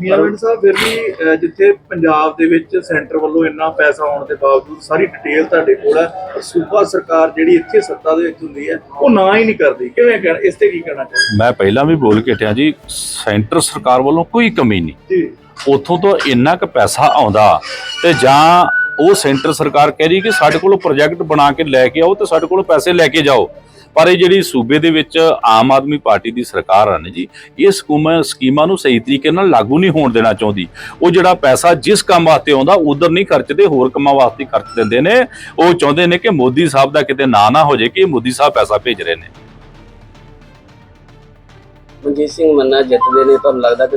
ਮੀਆਂਵਿੰਡ ਸਾਹਿਬ ਫਿਰ ਵੀ ਜਿੱਥੇ ਪੰਜਾਬ ਦੇ ਵਿੱਚ ਸੈਂਟਰ ਵੱਲੋਂ ਇੰਨਾ ਪੈਸਾ ਆਉਣ ਦੇ ਬਾਵਜੂਦ ਸਾਰੀ ਡਿਟੇਲ ਤੁਹਾਡੇ ਕੋਲ ਹੈ ਸੂਬਾ ਸਰਕਾਰ ਜਿਹੜੀ ਇੱਥੇ ਸੱਤਾ ਦੇ ਵਿੱਚ ਹੁੰਦੀ ਹੈ ਉਹ ਨਾ ਹੀ ਨਹੀਂ ਕਰਦੀ। ਕਿਵੇਂ ਕਹਿਣਾ ਇਸ ਤੇ ਕੀ ਕਹਿਣਾ ਚਾਹੁੰਦੇ ਮੈਂ ਪਹਿਲਾਂ ਵੀ ਬੋਲ ਕੇ ਹਟਿਆ ਜੀ ਸੈਂਟਰ ਸਰਕਾਰ ਵੱਲੋਂ ਕੋਈ ਕਮੀ ਨਹੀਂ। ਜੀ। ਉਥੋਂ ਤੋਂ ਇੰਨਾ ਕੁ ਪੈਸਾ ਆਉਂਦਾ ਤੇ ਜਾਂ ਉਹ ਸੈਂਟਰ ਸਰਕਾਰ ਕਹਿ ਰਹੀ ਕਿ ਸਾਡੇ ਕੋਲੋਂ ਪ੍ਰੋਜੈਕਟ ਬਣਾ ਕੇ ਲੈ ਕੇ ਆਓ ਤੇ ਸਾਡੇ ਕੋਲੋਂ ਪੈਸੇ ਲੈ ਕੇ ਜਾਓ। ਪਰ ਇਹ ਜਿਹੜੀ ਸੂਬੇ ਦੇ ਵਿੱਚ ਆਮ ਆਦਮੀ ਪਾਰਟੀ ਦੀ ਸਰਕਾਰ ਆ ਨੇ ਜੀ ਇਹ ਸਕੂਮਾਂ ਸਕੀਮਾਂ ਨੂੰ ਸਹੀ ਤਰੀਕੇ ਨਾਲ ਲਾਗੂ ਨਹੀਂ ਹੋਣ ਦੇਣਾ ਚਾਹੁੰਦੀ। ਉਹ ਜਿਹੜਾ ਪੈਸਾ ਜਿਸ ਕੰਮ ਵਾਸਤੇ ਆਉਂਦਾ ਉਧਰ ਨਹੀਂ ਖਰਚਦੇ ਹੋਰ ਕੰਮਾਂ ਵਾਸਤੇ ਖਰਚ ਦਿੰਦੇ ਨੇ। ਉਹ ਚਾਹੁੰਦੇ ਨੇ ਕਿ ਮੋਦੀ ਸਾਹਿਬ ਦਾ ਕਿਤੇ ਨਾਂ ਨਾ ਹੋ ਜਾਏ ਕਿ ਮੋਦੀ ਸਾਹਿਬ ਪੈਸਾ ਭੇਜ ਰਹੇ ਨੇ। ਮਨਜੀਤ ਸਿੰਘ ਮੰਨਾ ਜਿੱਤਦੇ ਨੇ ਤੁਹਾਨੂੰ ਲੱਗਦਾ ਕਿ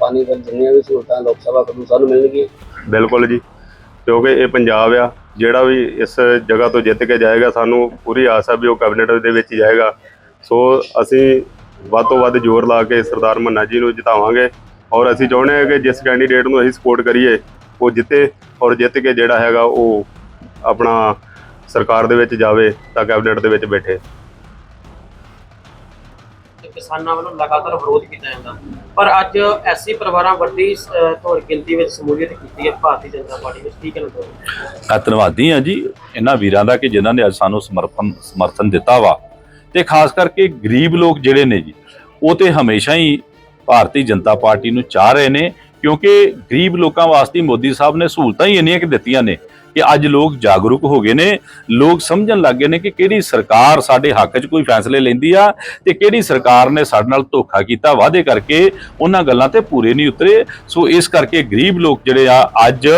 ਪਾਣੀ ਦੀਆਂ ਜਿੰਨੀਆਂ ਵੀ ਸਹੂਲਤਾਂ ਲੋਕ ਸਭਾ ਕੋਲੋਂ ਸਾਨੂੰ ਮਿਲਣਗੀਆਂ? ਬਿਲਕੁਲ ਜੀ ਕਿਉਂਕਿ ਇਹ ਪੰਜਾਬ ਆ ਜਿਹੜਾ ਵੀ ਇਸ ਜਗ੍ਹਾ ਤੋਂ ਜਿੱਤ ਕੇ ਜਾਏਗਾ, ਸਾਨੂੰ ਪੂਰੀ ਆਸ ਹੈ ਵੀ ਉਹ ਕੈਬਨਿਟ ਦੇ ਵਿੱਚ ਹੀ ਜਾਏਗਾ। ਸੋ ਅਸੀਂ ਵੱਧ ਤੋਂ ਵੱਧ ਜ਼ੋਰ ਲਾ ਕੇ ਸਰਦਾਰ ਮੰਨਾ ਜੀ ਨੂੰ ਜਿਤਾਵਾਂਗੇ ਔਰ ਅਸੀਂ ਚਾਹੁੰਦੇ ਹਾਂ ਕਿ ਜਿਸ ਕੈਂਡੀਡੇਟ ਨੂੰ ਅਸੀਂ ਸਪੋਰਟ ਕਰੀਏ, ਉਹ ਜਿੱਤੇ ਔਰ ਜਿੱਤ ਕੇ ਜਿਹੜਾ ਹੈਗਾ ਉਹ ਆਪਣਾ ਸਰਕਾਰ ਦੇ ਵਿੱਚ ਜਾਵੇ ਤਾਂ ਕੈਬਨਿਟ ਦੇ ਵਿੱਚ ਬੈਠੇ। ਕਿਸਾਨਾਂ ਵੱਲੋਂ ਲਗਾਤਾਰ ਵਿਰੋਧ ਕੀਤਾ ਜਾਂਦਾ। ਪਰ ਅੱਜ ਐਸੀ ਪਰਿਵਾਰਾਂ ਵੱਡੀ ਅਹ, ਗਿਣਤੀ ਵਿੱਚ ਸਮੂਲੀਅਤ ਕੀਤੀ ਹੈ ਭਾਰਤੀ ਜਨਤਾ ਪਾਰਟੀ ਵਿੱਚ। ਕੀ ਕਹਿਣਾ ਚਾਹੁੰਦੇ ਮੈਂ ਧੰਨਵਾਦੀ ਹਾਂ ਜੀ ਇਹਨਾਂ ਵੀਰਾਂ ਦਾ ਕਿ ਜਿਨ੍ਹਾਂ ਨੇ ਅੱਜ ਸਾਨੂੰ ਸਮਰਪਣ ਸਮਰਥਨ ਦਿੱਤਾ ਵਾ। ਤੇ ਖਾਸ ਕਰਕੇ ਗਰੀਬ ਲੋਕ ਜਿਹੜੇ ਨੇ ਜੀ ਉਹ ਤੇ ਹਮੇਸ਼ਾ ਹੀ ਭਾਰਤੀ ਜਨਤਾ ਪਾਰਟੀ ਨੂੰ ਚਾਹ ਰਹੇ ਨੇ ਕਿਉਂਕਿ ਗਰੀਬ ਲੋਕਾਂ ਵਾਸਤੇ ਮੋਦੀ ਸਾਹਿਬ ਨੇ ਸਹੂਲਤਾਂ ਹੀ ਇੰਨੀਆਂ ਕਿ ਦਿੱਤੀਆਂ ਨੇ। ਕਿ ਅੱਜ ਲੋਕ ਜਾਗਰੂਕ ਹੋ ਗਏ ਨੇ, ਲੋਕ ਸਮਝਣ ਲੱਗ ਗਏ ਨੇ ਕਿ ਕਿਹੜੀ ਸਰਕਾਰ ਸਾਡੇ ਹੱਕ 'ਚ ਕੋਈ ਫੈਸਲੇ ਲੈਂਦੀ ਆ ਤੇ ਕਿਹੜੀ ਸਰਕਾਰ ਨੇ ਸਾਡੇ ਨਾਲ ਧੋਖਾ ਕੀਤਾ। ਵਾਅਦੇ ਕਰਕੇ ਉਹਨਾਂ ਗੱਲਾਂ ਤੇ ਪੂਰੇ ਨਹੀਂ ਉਤਰੇ। ਸੋ ਇਸ ਕਰਕੇ ਗਰੀਬ ਲੋਕ ਜਿਹੜੇ ਆ, ਅੱਜ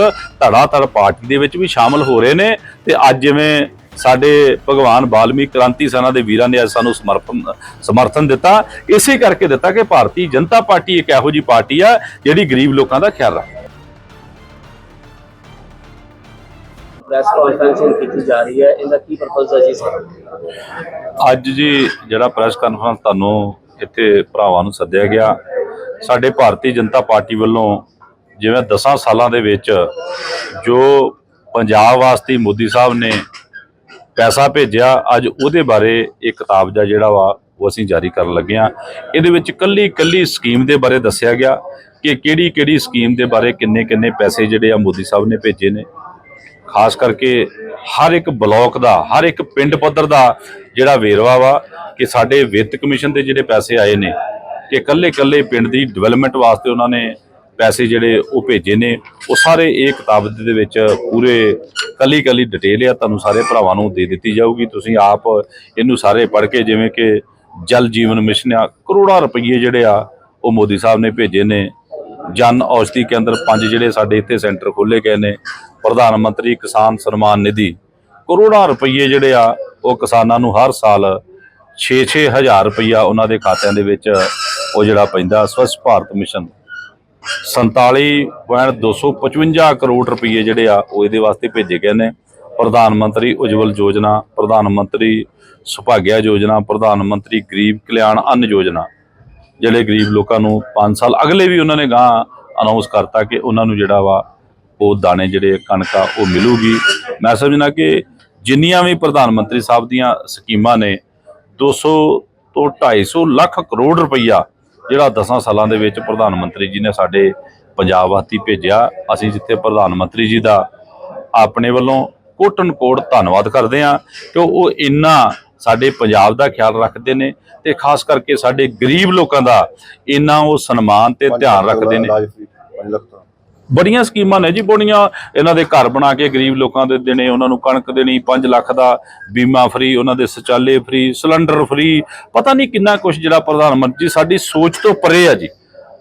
ਧੜਾ ਧੜ ਪਾਰਟੀ ਦੇ ਵਿੱਚ ਵੀ ਸ਼ਾਮਲ ਹੋ ਰਹੇ ਨੇ ਤੇ ਅੱਜ ਜਿਵੇਂ ਸਾਡੇ ਭਗਵਾਨ ਬਾਲਮੀਕ ਕ੍ਰਾਂਤੀ ਸੈਨਾ ਦੇ ਵੀਰਾਂ ਨੇ ਅੱਜ ਸਾਨੂੰ ਸਮਰਪਣ, ਸਮਰਥਨ ਦਿੱਤਾ, ਇਸੇ ਕਰਕੇ ਦਿੱਤਾ ਕਿ ਭਾਰਤੀ ਜਨਤਾ ਪਾਰਟੀ ਇੱਕ ਇਹੋ ਜੀ ਪਾਰਟੀ ਆ ਜਿਹੜੀ ਗਰੀਬ ਲੋਕਾਂ ਦਾ ਖਿਆਲ ਰੱਖਦੀ ਪ੍ਰੈਸ ਕਾਨਫਰੰਸਿੰਗ ਕੀਤੀ ਜਾ ਰਹੀ ਹੈ। ਇਹਦਾ ਕੀ ਪਰਪਸ ਹੈ ਜੀ ਸਰ? ਅੱਜ ਜੀ ਜਿਹੜਾ ਪ੍ਰੈਸ ਕਾਨਫਰੰਸ ਤੁਹਾਨੂੰ ਇੱਥੇ ਭਰਾਵਾਂ ਨੂੰ ਸੱਦਿਆ ਗਿਆ, ਸਾਡੇ ਭਾਰਤੀ ਜਨਤਾ ਪਾਰਟੀ ਵੱਲੋਂ ਜਿਵੇਂ 10 ਸਾਲਾਂ ਦੇ ਵਿੱਚ ਜੋ ਪੰਜਾਬ ਵਾਸਤੇ ਮੋਦੀ ਸਾਹਿਬ ਨੇ ਪੈਸਾ ਭੇਜਿਆ, ਅੱਜ ਉਹਦੇ ਬਾਰੇ ਇਹ ਕਿਤਾਬ ਦਾ ਜਿਹੜਾ ਵਾ ਉਹ ਅਸੀਂ ਜਾਰੀ ਕਰਨ ਲੱਗੇ ਆ ਇਹਦੇ ਵਿੱਚ ਕੱਲੀ ਕੱਲੀ ਸਕੀਮ ਦੇ ਬਾਰੇ ਦੱਸਿਆ ਗਿਆ ਕਿ ਕਿਹੜੀ ਕਿਹੜੀ ਸਕੀਮ ਦੇ ਬਾਰੇ ਕਿੰਨੇ ਕਿੰਨੇ ਪੈਸੇ ਜਿਹੜੇ ਆ ਮੋਦੀ ਸਾਹਿਬ ਨੇ ਭੇਜੇ ਨੇ। ਖਾਸ ਕਰਕੇ ਹਰ ਇੱਕ ਬਲਾਕ ਦਾ, ਹਰ ਇੱਕ ਪਿੰਡ ਪੱਧਰ ਦਾ ਜਿਹੜਾ ਵੇਰਵਾ ਵਾ ਕਿ ਸਾਡੇ ਵਿੱਤ ਕਮਿਸ਼ਨ ਦੇ ਜਿਹੜੇ ਪੈਸੇ ਆਏ ਨੇ, ਕਿ ਕੱਲੇ ਕੱਲੇ ਪਿੰਡ ਦੀ ਡਿਵੈਲਪਮੈਂਟ ਵਾਸਤੇ ਉਹਨਾਂ ਨੇ ਪੈਸੇ ਜਿਹੜੇ ਉਹ ਭੇਜੇ ਨੇ, ਉਹ ਸਾਰੇ ਇਹ ਕਿਤਾਬ ਦੇ ਵਿੱਚ ਪੂਰੇ ਕੱਲੀ ਕੱਲੀ ਡਿਟੇਲ ਆ, ਤੁਹਾਨੂੰ ਸਾਰੇ ਭਰਾਵਾਂ ਨੂੰ ਦੇ ਦਿੱਤੀ ਜਾਊਗੀ। ਤੁਸੀਂ ਆਪ ਇਹਨੂੰ ਸਾਰੇ ਪੜ੍ਹ ਕੇ ਜਿਵੇਂ ਕਿ ਜਲ ਜੀਵਨ ਮਿਸ਼ਨ ਆ, ਕਰੋੜਾਂ ਰੁਪਏ ਜਿਹੜੇ ਆ ਉਹ ਮੋਦੀ ਸਾਹਿਬ ਨੇ ਭੇਜੇ ਨੇ। ਜਨ ਔਸ਼ਧੀ ਕੇਂਦਰ ਪੰਜ ਜਿਹੜੇ ਸਾਡੇ ਇੱਥੇ ਸੈਂਟਰ ਖੋਲੇ ਗਏ ਨੇ ਪ੍ਰਧਾਨ ਮੰਤਰੀ ਕਿਸਾਨ ਸਨਮਾਨ ਨਿਧੀ। ਕਰੋੜਾਂ ਰੁਪਏ ਜਿਹੜੇ ਆ, ਉਹ ਕਿਸਾਨਾਂ ਨੂੰ ਹਰ ਸਾਲ 6-6 ਹਜ਼ਾਰ ਰੁਪਈਆ ਉਹਨਾਂ ਦੇ ਖਾਤਿਆਂ ਦੇ ਵਿੱਚ ਉਹ ਜਿਹੜਾ ਪੈਂਦਾ, ਸਵੱਛ ਭਾਰਤ ਮਿਸ਼ਨ। 47.255 ਕਰੋੜ ਰੁਪਏ ਜਿਹੜੇ ਆ, ਉਹ ਇਹਦੇ ਵਾਸਤੇ ਭੇਜੇ ਗਏ ਨੇ। ਪ੍ਰਧਾਨ ਮੰਤਰੀ ਉਜਵਲ ਯੋਜਨਾ, ਪ੍ਰਧਾਨ ਮੰਤਰੀ ਸੁਭਾਗਿਆ ਯੋਜਨਾ, ਪ੍ਰਧਾਨ ਮੰਤਰੀ ਗਰੀਬ ਕਲਿਆਣ ਅੰਨ ਯੋਜਨਾ। ਜਿਹੜੇ ਗਰੀਬ ਲੋਕਾਂ ਨੂੰ 5 ਸਾਲ ਅਗਲੇ ਵੀ ਉਹਨਾਂ ਨੇ ਗਾਂ ਅਨਾਉਂਸ ਕਰਤਾ ਕਿ ਉਹਨਾਂ ਨੂੰ ਜਿਹੜਾ ਵਾ ਉਹ ਦਾਣੇ ਜਿਹੜੇ ਕਣਕਾਂ ਉਹ ਮਿਲੂਗੀ। ਮੈਂ ਸਮਝਣਾ ਕਿ ਜਿੰਨੀਆਂ ਵੀ ਪ੍ਰਧਾਨ ਮੰਤਰੀ ਸਾਹਿਬ ਦੀਆਂ ਸਕੀਮਾਂ ਨੇ 200 ਤੋਂ 250 ਲੱਖ ਕਰੋੜ ਰੁਪਈਆ ਜਿਹੜਾ 10 ਸਾਲਾਂ ਦੇ ਵਿੱਚ ਪ੍ਰਧਾਨ ਮੰਤਰੀ ਜੀ ਨੇ ਸਾਡੇ ਪੰਜਾਬ ਵਾਸਤੇ ਭੇਜਿਆ ਅਸੀਂ ਜਿੱਥੇ ਪ੍ਰਧਾਨ ਮੰਤਰੀ ਜੀ ਦਾ ਆਪਣੇ ਵੱਲੋਂ ਕੋਟਨ ਕੋਟ ਧੰਨਵਾਦ ਕਰਦੇ ਹਾਂ ਕਿ ਉਹ ਇੰਨਾ ਸਾਡੇ ਪੰਜਾਬ ਦਾ ਖਿਆਲ ਰੱਖਦੇ ਨੇ ਤੇ ਖਾਸ ਕਰਕੇ ਸਾਡੇ ਗਰੀਬ ਲੋਕਾਂ ਦਾ ਇੰਨਾ ਉਹ ਸਨਮਾਨ ਤੇ ਧਿਆਨ ਰੱਖਦੇ ਨੇ। ਬੜੀਆਂ ਸਕੀਮਾਂ ਨੇ ਜੀ, ਬੜੀਆਂ ਇਹਨਾਂ ਦੇ ਘਰ ਬਣਾ ਕੇ ਗਰੀਬ ਲੋਕਾਂ ਦੇ ਦੇਣੇ, ਉਹਨਾਂ ਨੂੰ ਕਣਕ ਦੇਣੀ 5 ਲੱਖ ਦਾ ਬੀਮਾ ਫ੍ਰੀ ਉਹਨਾਂ ਦੇ ਸ਼ੌਚਾਲੇ ਫ੍ਰੀ ਸਿਲੰਡਰ ਫ੍ਰੀ ਪਤਾ ਨਹੀਂ ਕਿੰਨਾ ਕੁਝ ਜਿਹੜਾ ਪ੍ਰਧਾਨ ਮੰਤਰੀ ਸਾਡੀ ਸੋਚ ਤੋਂ ਪਰੇ ਆ ਜੀ।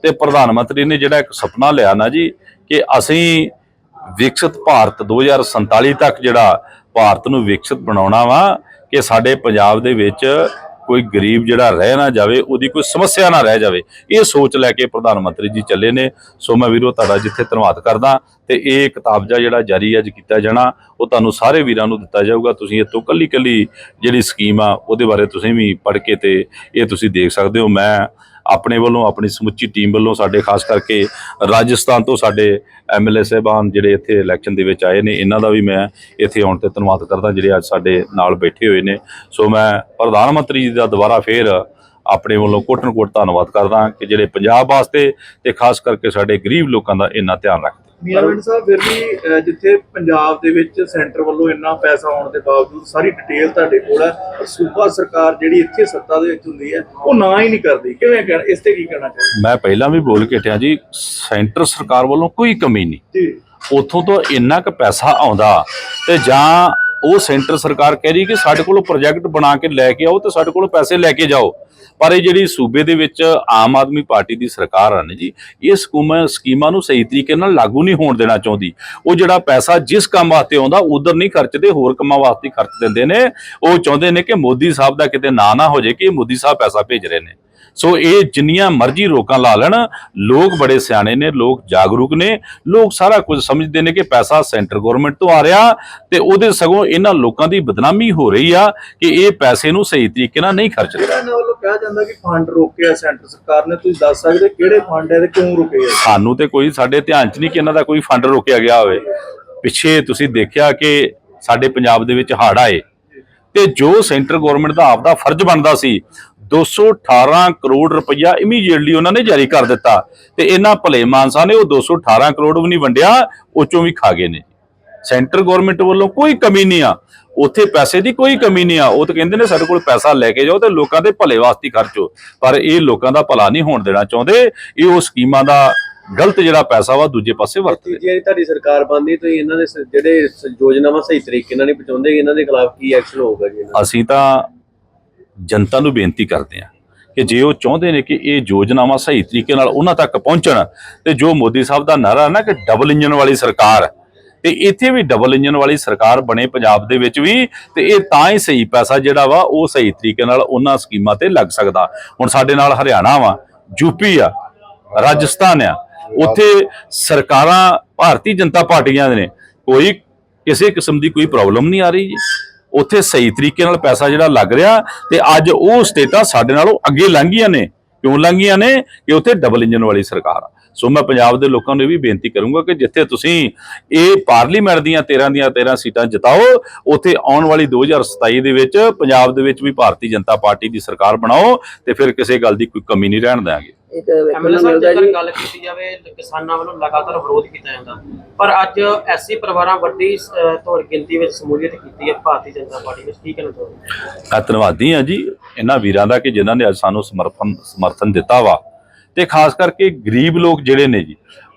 ਤੇ ਪ੍ਰਧਾਨ ਮੰਤਰੀ ਨੇ ਜਿਹੜਾ ਇੱਕ ਸੁਪਨਾ ਲਿਆ ਨਾ ਜੀ, ਕਿ ਅਸੀਂ ਵਿਕਸਿਤ ਭਾਰਤ 2047 ਤੱਕ ਜਿਹੜਾ ਭਾਰਤ ਨੂੰ ਵਿਕਸਿਤ ਬਣਾਉਣਾ ਵਾ, ਕਿ ਸਾਡੇ ਪੰਜਾਬ ਦੇ ਵਿੱਚ ਕੋਈ ਗਰੀਬ ਜਿਹੜਾ ਰਹਿ ਨਾ ਜਾਵੇ, ਉਹਦੀ ਕੋਈ ਸਮੱਸਿਆ ਨਾ ਰਹਿ ਜਾਵੇ। ਇਹ ਸੋਚ ਲੈ ਕੇ ਪ੍ਰਧਾਨ ਮੰਤਰੀ ਜੀ ਚੱਲੇ ਨੇ। ਸੋ ਮੈਂ ਵੀਰੋ ਤੁਹਾਡਾ ਜਿੱਥੇ ਧੰਨਵਾਦ ਕਰਦਾ, ਤੇ ਇਹ ਕਿਤਾਬਜਾ ਜਿਹੜਾ ਜਾਰੀ ਅੱਜ ਕੀਤਾ ਜਾਣਾ, ਉਹ ਤੁਹਾਨੂੰ ਸਾਰੇ ਵੀਰਾਂ ਨੂੰ ਦਿੱਤਾ ਜਾਊਗਾ। ਤੁਸੀਂ ਇਹ ਤੋਂ ਕੱਲੀ ਕੱਲੀ ਜਿਹੜੀ ਸਕੀਮ ਆ, ਉਹਦੇ ਬਾਰੇ ਤੁਸੀਂ ਵੀ ਪੜ੍ਹ ਕੇ ਤੇ ਇਹ ਤੁਸੀਂ ਦੇਖ ਸਕਦੇ ਹੋ। ਮੈਂ ਆਪਣੇ ਵੱਲੋਂ, ਆਪਣੀ ਸਮੁੱਚੀ ਟੀਮ ਵੱਲੋਂ ਸਾਡੇ, ਖਾਸ ਕਰਕੇ ਰਾਜਸਥਾਨ ਤੋਂ ਸਾਡੇ ਐਮਐਲਏ ਸਾਹਿਬਾਨ ਜਿਹੜੇ ਇੱਥੇ ਇਲੈਕਸ਼ਨ ਦੇ ਵਿੱਚ ਆਏ ਨੇ, ਇਹਨਾਂ ਦਾ ਵੀ ਮੈਂ ਇੱਥੇ ਆਉਣ ਤੇ ਧੰਨਵਾਦ ਕਰਦਾ, ਜਿਹੜੇ ਅੱਜ ਸਾਡੇ ਨਾਲ ਬੈਠੇ ਹੋਏ ਨੇ। ਸੋ ਮੈਂ ਪ੍ਰਧਾਨ ਮੰਤਰੀ ਜੀ ਦਾ ਦੁਬਾਰਾ ਫੇਰ ਆਪਣੇ ਵੱਲੋਂ ਕੋਟਨ ਕੋਟ ਧੰਨਵਾਦ ਕਰਦਾ ਕਿ ਜਿਹੜੇ ਪੰਜਾਬ ਵਾਸਤੇ ਤੇ ਖਾਸ ਕਰਕੇ ਸਾਡੇ ਗਰੀਬ ਲੋਕਾਂ ਦਾ ਇੰਨਾ ਧਿਆਨ ਰੱਖਦੇ ਮੀਆਂਵਿੰਡ ਸਾਹਿਬ ਫਿਰ ਵੀ ਜਿੱਥੇ ਪੰਜਾਬ ਦੇ ਵਿੱਚ ਸੈਂਟਰ ਵੱਲੋਂ ਇੰਨਾ ਪੈਸਾ ਆਉਣ ਦੇ ਬਾਵਜੂਦ ਸਾਰੀ ਡਿਟੇਲ ਤੁਹਾਡੇ ਕੋਲ ਹੈ ਪਰ ਸੂਬਾ ਸਰਕਾਰ ਜਿਹੜੀ ਇੱਥੇ ਸੱਤਾ ਦੇ ਵਿੱਚ ਹੁੰਦੀ ਹੈ ਉਹ ਨਾ ਹੀ ਨਹੀਂ ਕਰਦੀ। ਕਿਵੇਂ ਕਹਿਣਾ ਇਸ ਤੇ ਕੀ ਕਹਿਣਾ ਚਾਹੁੰਦੇ ਮੈਂ ਪਹਿਲਾਂ ਵੀ ਬੋਲ ਕੇ ਹਟਿਆ ਜੀ ਸੈਂਟਰ ਸਰਕਾਰ ਵੱਲੋਂ ਕੋਈ ਕਮੀ ਨਹੀਂ। ਜੀ। ਉੱਥੋਂ ਤੋਂ ਇੰਨਾ ਕੁ ਪੈਸਾ ਆਉਂਦਾ ਤੇ ਜਾਂ ਉਹ ਸੈਂਟਰ ਸਰਕਾਰ ਕਹਿ ਰਹੀ ਕਿ ਸਾਡੇ ਕੋਲੋਂ ਪ੍ਰੋਜੈਕਟ ਬਣਾ ਕੇ ਲੈ ਕੇ ਆਓ ਤੇ ਸਾਡੇ ਕੋਲੋਂ ਪੈਸੇ ਲੈ ਕੇ ਜਾਓ। ਪਰ ਇਹ ਜਿਹੜੀ ਸੂਬੇ ਦੇ ਵਿੱਚ ਆਮ ਆਦਮੀ ਪਾਰਟੀ ਦੀ ਸਰਕਾਰ ਆ ਨਾ ਜੀ, ਇਹ ਸਕੂਮਾਂ, ਸਕੀਮਾਂ ਨੂੰ ਸਹੀ ਤਰੀਕੇ ਨਾਲ ਲਾਗੂ ਨਹੀਂ ਹੋਣ ਦੇਣਾ ਚਾਹੁੰਦੀ। ਉਹ ਜਿਹੜਾ ਪੈਸਾ ਜਿਸ ਕੰਮ ਵਾਸਤੇ ਆਉਂਦਾ, ਉਧਰ ਨਹੀਂ ਖਰਚਦੇ, ਹੋਰ ਕੰਮਾਂ ਵਾਸਤੇ ਖਰਚ ਦਿੰਦੇ ਨੇ। ਉਹ ਚਾਹੁੰਦੇ ਨੇ ਕਿ ਮੋਦੀ ਸਾਹਿਬ ਦਾ ਕਿਤੇ ਨਾਂ ਨਾ ਹੋ ਜਾਏ ਕਿ ਮੋਦੀ ਸਾਹਿਬ ਪੈਸਾ ਭੇਜ ਰਹੇ ਨੇ। ਸੋ ਇਹ ਜਿੰਨੀਆਂ ਮਰਜ਼ੀ ਰੋਕਾਂ ਲਾ ਲੈਣ ਲੋਕ ਬੜੇ ਸਿਆਣੇ ਨੇ ਲੋਕ ਜਾਗਰੂਕ ਨੇ ਲੋਕ ਸਾਰਾ ਕੁਝ ਸਮਝਦੇ ਨੇ ਕਿ ਪੈਸਾ ਸੈਂਟਰ ਗਵਰਨਮੈਂਟ ਤੋਂ ਆ ਰਿਹਾ ਤੇ ਉਹਦੇ ਸਗੋਂ ਇਹਨਾਂ ਲੋਕਾਂ ਦੀ ਬਦਨਾਮੀ ਹੋ ਰਹੀ ਆ ਕਿ ਇਹ ਪੈਸੇ ਨੂੰ ਸਹੀ ਤਰੀਕੇ ਨਾਲ ਨਹੀਂ ਖਰਚ ਰਹੇ ਜਿਹੜਾ ਇਹਨਾਂ ਵੱਲੋਂ ਕਿਹਾ ਜਾਂਦਾ ਕਿ ਫੰਡ ਰੋਕਿਆ ਸੈਂਟਰ ਸਰਕਾਰ ਨੇ ਤੁਸੀਂ ਦੱਸ ਸਕਦੇ ਕਿਹੜੇ ਫੰਡ ਹੈ ਤੇ ਕਿਉਂ ਰੁਕੇ ਆ? ਸਾਨੂੰ ਤੇ ਕੋਈ ਸਾਡੇ ਧਿਆਨ 'ਚ ਨਹੀਂ ਕਿ ਇਹਨਾਂ ਦਾ ਕੋਈ ਫੰਡ ਰੋਕਿਆ ਗਿਆ ਹੋਵੇ। ਪਿੱਛੇ ਤੁਸੀਂ ਦੇਖਿਆ ਕਿ ਸਾਡੇ ਪੰਜਾਬ ਦੇ ਵਿੱਚ ਹੜ੍ਹ ਆਏ ਤੇ ਜੋ ਸੈਂਟਰ ਗਵਰਨਮੈਂਟ ਦਾ ਆਪਦਾ ਫਰਜ਼ ਬਣਦਾ ਸੀ 218 ਕਰੋੜ ਰੁਪਈਆ ਇਮੀਡੀਏਟਲੀ ਉਹਨਾਂ ਨੇ ਜਾਰੀ ਕਰ ਦਿੱਤਾ। ਤੇ ਇਹਨਾਂ ਭਲੇ ਮਾਨਸਾ ਨੇ ਉਹ 218 ਕਰੋੜ ਵੀ ਨਹੀਂ ਵੰਡਿਆ ਉਹ ਚੋਂ ਵੀ ਖਾ ਗਏ ਨੇ। ਸੈਂਟਰ ਗਵਰਨਮੈਂਟ ਵੱਲੋਂ ਕੋਈ ਕਮੀ ਨਹੀਂ ਆ। ਉੱਥੇ ਪੈਸੇ ਦੀ ਕੋਈ ਕਮੀ ਨਹੀਂ ਆ। ਉਹ ਤਾਂ ਕਹਿੰਦੇ ਨੇ ਸਾਡੇ ਕੋਲ ਪੈਸਾ ਲੈ ਕੇ ਜਾਓ ਤੇ ਲੋਕਾਂ ਦੇ ਭਲੇ ਵਾਸਤੇ ਖਰਚੋ। ਪਰ ਇਹ ਲੋਕਾਂ ਦਾ ਭਲਾ ਨਹੀਂ ਹੋਣ ਦੇਣਾ ਚਾਹੁੰਦੇ। ਇਹ ਉਹ ਸਕੀਮਾਂ ਦਾ ਗਲਤ ਜਿਹੜਾ ਪੈਸਾ ਵਾ ਦੂਜੇ ਪਾਸੇ ਵਰਤਦੇ ਜੇ ਤੁਹਾਡੀ ਸਰਕਾਰ ਬੰਦੀ ਤੁਸੀਂ ਇਹਨਾਂ ਦੇ ਜਿਹੜੇ ਯੋਜਨਾਵਾਂ ਸਹੀ ਤਰੀਕੇ ਨਾਲ ਨਹੀਂ ਪਹੁੰਚਾਉਂਦੇ ਇਹਨਾਂ ਦੇ ਖਿਲਾਫ ਕੀ ਐਕਸ਼ਨ ਹੋਊਗਾ ਜੀ? ਅਸੀਂ ਤਾਂ ਜਨਤਾ ਨੂੰ ਬੇਨਤੀ ਕਰਦੇ ਹਾਂ ਕਿ ਜੇ ਉਹ ਚਾਹੁੰਦੇ ਨੇ ਕਿ ਇਹ ਯੋਜਨਾਵਾਂ ਸਹੀ ਤਰੀਕੇ ਨਾਲ ਉਹਨਾਂ ਤੱਕ ਪਹੁੰਚਣ ਤੇ ਜੋ ਮੋਦੀ ਸਾਹਿਬ ਦਾ ਨਾਰਾ ਨਾ ਕਿ ਡਬਲ ਇੰਜਨ ਵਾਲੀ ਸਰਕਾਰ, ਤੇ ਇੱਥੇ ਵੀ ਡਬਲ ਇੰਜਨ ਵਾਲੀ ਸਰਕਾਰ ਬਣੇ ਪੰਜਾਬ ਦੇ ਵਿੱਚ ਵੀ, ਤੇ ਇਹ ਤਾਂ ਹੀ ਸਹੀ ਪੈਸਾ ਜਿਹੜਾ ਵਾ ਉਹ ਸਹੀ ਤਰੀਕੇ ਨਾਲ ਉਹਨਾਂ ਸਕੀਮਾਂ ਤੇ ਲੱਗ ਸਕਦਾ। ਹੁਣ ਸਾਡੇ ਨਾਲ ਹਰਿਆਣਾ ਵਾ ਯੂਪੀ ਆ, ਰਾਜਸਥਾਨ ਆ, ਉੱਥੇ ਸਰਕਾਰਾਂ ਭਾਰਤੀ ਜਨਤਾ ਪਾਰਟੀਆਂ ਦੇ ਨੇ, ਕੋਈ ਕਿਸੇ ਕਿਸਮ ਦੀ ਕੋਈ ਪ੍ਰੋਬਲਮ ਨਹੀਂ ਆ ਰਹੀ ਜੀ। ਉੱਥੇ ਸਹੀ ਤਰੀਕੇ ਨਾਲ ਪੈਸਾ ਜਿਹੜਾ ਲੱਗ ਰਿਹਾ ਤੇ ਅੱਜ ਉਹ ਸਟੇਟਾਂ ਸਾਡੇ ਨਾਲੋਂ ਅੱਗੇ ਲੰਘੀਆਂ ਨੇ। ਕਿਉਂ ਲੰਘੀਆਂ ਨੇ? ਕਿ ਉੱਥੇ ਡਬਲ ਇੰਜਨ ਵਾਲੀ ਸਰਕਾਰ ਆ। ਸੋ ਮੈਂ ਪੰਜਾਬ ਦੇ ਲੋਕਾਂ ਨੂੰ ਇਹ ਵੀ ਬੇਨਤੀ ਕਰੂੰਗਾ ਕਿ ਜਿੱਥੇ ਤੁਸੀਂ ਇਹ ਪਾਰਲੀਮੈਂਟ ਦੀਆਂ 13 ਦੀਆਂ 13 ਸੀਟਾਂ ਜਿਤਾਓ, ਉੱਥੇ ਆਉਣ ਵਾਲੀ 2027 ਦੇ ਵਿੱਚ ਪੰਜਾਬ ਦੇ ਵਿੱਚ ਵੀ ਭਾਰਤੀ ਜਨਤਾ ਪਾਰਟੀ ਦੀ ਸਰਕਾਰ ਬਣਾਓ ਤੇ ਫਿਰ ਕਿਸੇ ਗੱਲ ਦੀ ਕੋਈ ਕਮੀ ਨਹੀਂ ਰਹਿਣ ਦਿਆਂਗੇ। ਇੱਕ ਵੇਖਣ ਐਮਐਲਏ ਨੂੰ ਸਾਹਿਬ ਮਿਲਦਾ ਜੇਕਰ ਜੀ। ਗੱਲ ਕੀਤੀ ਜਾਵੇ ਕਿਸਾਨਾਂ ਵੱਲੋਂ ਲਗਾਤਾਰ ਵਿਰੋਧ ਕੀਤਾ ਜਾਂਦਾ। ਪਰ ਅੱਜ ਐਸੀ ਪਰਿਵਾਰਾਂ ਵੱਡੀ ਅਹ, ਤੁਹਾਡੀ ਗਿਣਤੀ ਵਿੱਚ ਸਮੂਲੀਅਤ ਕੀਤੀ ਹੈ ਭਾਰਤੀ ਜਨਤਾ ਪਾਰਟੀ ਵਿੱਚ। ਕੀ ਕਹਿਣਾ ਚਾਹੁੰਦੇ ਮੈਂ ਧੰਨਵਾਦੀ ਹਾਂ ਜੀ ਇਹਨਾਂ ਵੀਰਾਂ ਦਾ ਕਿ ਜਿਨ੍ਹਾਂ ਨੇ ਅੱਜ ਸਾਨੂੰ ਸਮਰਥਨ ਸਮਰਥਨ ਦਿੱਤਾ ਵਾ। ਤੇ ਖਾਸ ਕਰਕੇ ਗਰੀਬ ਲੋਕ ਜਿਹੜੇ ਨੇ ਜੀ